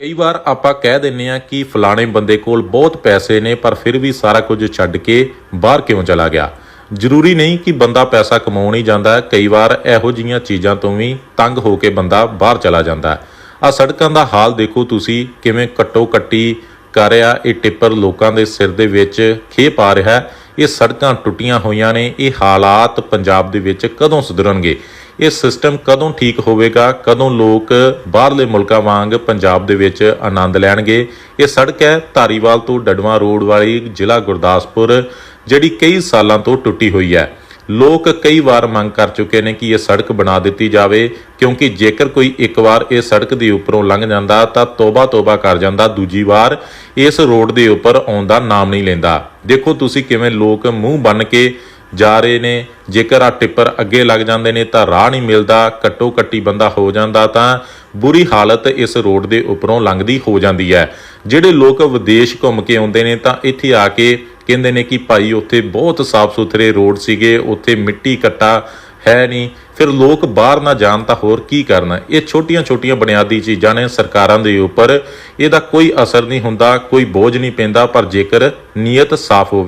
ਕਈ ਵਾਰ ਆਪਾਂ ਕਹਿ ਦਿੰਨੇ ਆ ਕਿ ਫਲਾਣੇ ਬੰਦੇ ਕੋਲ ਬਹੁਤ ਪੈਸੇ ਨੇ, ਪਰ ਫਿਰ ਵੀ ਸਾਰਾ ਕੁਝ ਛੱਡ ਕੇ ਬਾਹਰ ਕਿਉਂ ਚਲਾ ਗਿਆ? ਜ਼ਰੂਰੀ ਨਹੀਂ ਕਿ ਬੰਦਾ ਪੈਸਾ ਕਮਾਉਣ ਹੀ ਜਾਂਦਾ, ਕਈ ਵਾਰ ਇਹੋ ਜਿਹੀਆਂ ਚੀਜ਼ਾਂ ਤੋਂ ਵੀ ਤੰਗ ਹੋ ਕੇ ਬੰਦਾ ਬਾਹਰ ਚਲਾ ਜਾਂਦਾ। ਹੈ ਆ ਸੜਕਾਂ ਦਾ ਹਾਲ ਦੇਖੋ ਤੁਸੀਂ, ਕਿਵੇਂ ਕੱਟੋ ਕੱਟੀ ਕਰ ਰਿਹਾ। ਇਹ ਟਿੱਪਰ ਲੋਕਾਂ ਦੇ ਸਿਰ ਦੇ ਵਿੱਚ ਖੇ ਪਾ ਰਿਹਾ ਹੈ। ਇਹ ਸੜਕਾਂ ਟੁੱਟੀਆਂ ਹੋਈਆਂ ਨੇ। ਇਹ ਹਾਲਾਤ ਪੰਜਾਬ ਦੇ ਵਿੱਚ ਕਦੋਂ ਸੁਧਰਨਗੇ? ਇਹ ਸਿਸਟਮ ਕਦੋਂ ਠੀਕ ਹੋਵੇਗਾ? ਕਦੋਂ ਲੋਕ ਬਾਹਰਲੇ ਮੁਲਕਾਂ ਵਾਂਗ ਪੰਜਾਬ ਦੇ ਵਿੱਚ ਆਨੰਦ ਲੈਣਗੇ? ਇਹ ਸੜਕ ਹੈ ਧਾਰੀਵਾਲ ਤੋਂ ਡਡਵਾ ਰੋਡ ਵਾਲੀ ਜ਼ਿਲ੍ਹਾ ਗੁਰਦਾਸਪੁਰ, ਜਿਹੜੀ ਕਈ ਸਾਲਾਂ ਤੋਂ ਟੁੱਟੀ ਹੋਈ ਹੈ। ਲੋਕ ਕਈ ਵਾਰ ਮੰਗ ਕਰ ਚੁੱਕੇ ਨੇ ਕਿ ਇਹ ਸੜਕ ਬਣਾ ਦਿੱਤੀ ਜਾਵੇ, ਕਿਉਂਕਿ ਜੇਕਰ ਕੋਈ ਇੱਕ ਵਾਰ ਇਹ ਸੜਕ ਦੇ ਉੱਪਰੋਂ ਲੰਘ ਜਾਂਦਾ ਤਾਂ ਤੋਬਾ ਤੋਬਾ ਕਰ ਜਾਂਦਾ, ਦੂਜੀ ਵਾਰ ਇਸ ਰੋਡ ਦੇ ਉੱਪਰ ਆਉਣ ਦਾ ਨਾਮ ਨਹੀਂ ਲੈਂਦਾ। ਦੇਖੋ ਤੁਸੀਂ ਕਿਵੇਂ ਲੋਕ ਮੂੰਹ ਬੰਨ ਕੇ ਜਾ ਰਹੇ ਨੇ। ਜੇਕਰ ਆ ਟਿੱਪਰ ਅੱਗੇ ਲੱਗ ਜਾਂਦੇ ਨੇ ਤਾਂ ਰਾਹ ਨਹੀਂ ਮਿਲਦਾ ਕੱਟੋ ਕੱਟੀ ਬੰਦਾ ਹੋ ਜਾਂਦਾ ਤਾਂ ਬੁਰੀ ਹਾਲਤ ਇਸ ਰੋਡ ਦੇ ਉੱਪਰੋਂ ਲੰਘਦੀ ਹੋ ਜਾਂਦੀ ਹੈ। ਜਿਹੜੇ ਲੋਕ ਵਿਦੇਸ਼ ਘੁੰਮ ਕੇ ਆਉਂਦੇ ਨੇ ਤਾਂ ਇੱਥੇ ਆ ਕੇ ਕਹਿੰਦੇ ਨੇ ਕਿ ਭਾਈ ਉੱਥੇ ਬਹੁਤ ਸਾਫ਼ ਸੁਥਰੇ ਰੋਡ ਸੀਗੇ, ਉੱਥੇ ਮਿੱਟੀ ਕੱਟਾ ਹੈ ਨਹੀਂ। ਫਿਰ ਲੋਕ ਬਾਹਰ ਨਾ ਜਾਣ ਤਾਂ ਹੋਰ ਕੀ ਕਰਨ। ਇਹ ਛੋਟੀਆਂ-ਛੋਟੀਆਂ ਬੁਨਿਆਦੀ ਚੀਜ਼ਾਂ ਨੇ ਸਰਕਾਰਾਂ ਦੇ ਉੱਪਰ। ਇਹਦਾ ਕੋਈ ਅਸਰ ਨਹੀਂ ਹੁੰਦਾ, ਕੋਈ ਬੋਝ ਨਹੀਂ ਪੈਂਦਾ, ਪਰ ਜੇਕਰ ਨੀਅਤ ਸਾਫ਼ ਹੋਵੇ